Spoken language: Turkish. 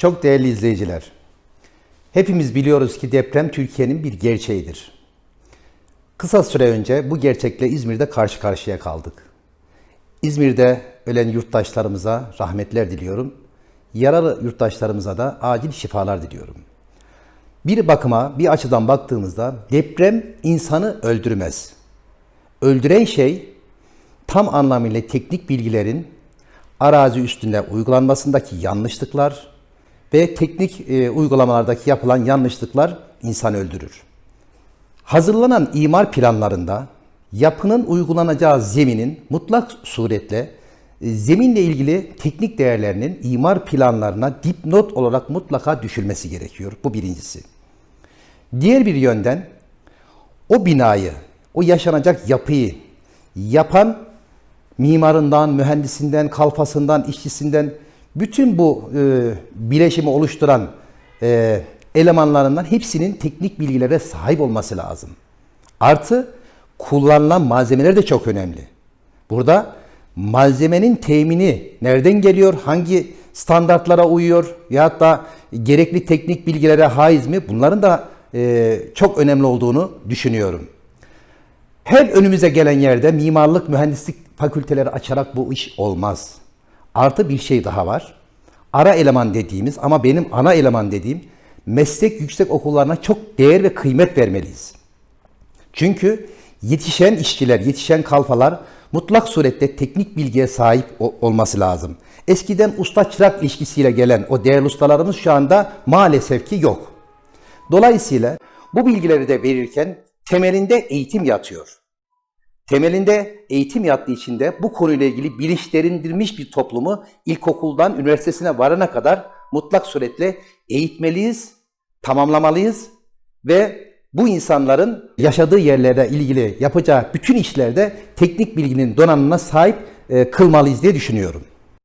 Çok değerli izleyiciler, hepimiz biliyoruz ki deprem Türkiye'nin bir gerçeğidir. Kısa süre önce bu gerçekle İzmir'de karşı karşıya kaldık. İzmir'de ölen yurttaşlarımıza rahmetler diliyorum. Yaralı yurttaşlarımıza da acil şifalar diliyorum. Bir bakıma, bir açıdan baktığımızda deprem insanı öldürmez. Öldüren şey tam anlamıyla teknik bilgilerin arazi üstünde uygulanmasındaki yanlışlıklar ve teknik e, uygulamalardaki yapılan yanlışlıklar insan öldürür. Hazırlanan imar planlarında yapının uygulanacağı zeminin mutlak suretle e, zeminle ilgili teknik değerlerinin imar planlarına dipnot olarak mutlaka düşülmesi gerekiyor. Bu birincisi. Diğer bir yönden o binayı, o yaşanacak yapıyı yapan mimarından, mühendisinden, kalfasından, işçisinden bütün bu e, bileşimi oluşturan e, elemanlarından hepsinin teknik bilgilere sahip olması lazım. Artı kullanılan malzemeler de çok önemli. Burada malzemenin temini nereden geliyor, hangi standartlara uyuyor ya da gerekli teknik bilgilere haiz mi bunların da e, çok önemli olduğunu düşünüyorum. Her önümüze gelen yerde mimarlık, mühendislik fakülteleri açarak bu iş olmaz. Artı bir şey daha var. Ara eleman dediğimiz ama benim ana eleman dediğim meslek yüksek okullarına çok değer ve kıymet vermeliyiz. Çünkü yetişen işçiler, yetişen kalfalar mutlak surette teknik bilgiye sahip olması lazım. Eskiden usta çırak ilişkisiyle gelen o değerli ustalarımız şu anda maalesef ki yok. Dolayısıyla bu bilgileri de verirken temelinde eğitim yatıyor. Temelinde eğitim yattığı için de bu konuyla ilgili bilinçlendirilmiş bir toplumu ilkokuldan üniversitesine varana kadar mutlak suretle eğitmeliyiz, tamamlamalıyız ve bu insanların yaşadığı yerlere ilgili yapacağı bütün işlerde teknik bilginin donanımına sahip e, kılmalıyız diye düşünüyorum.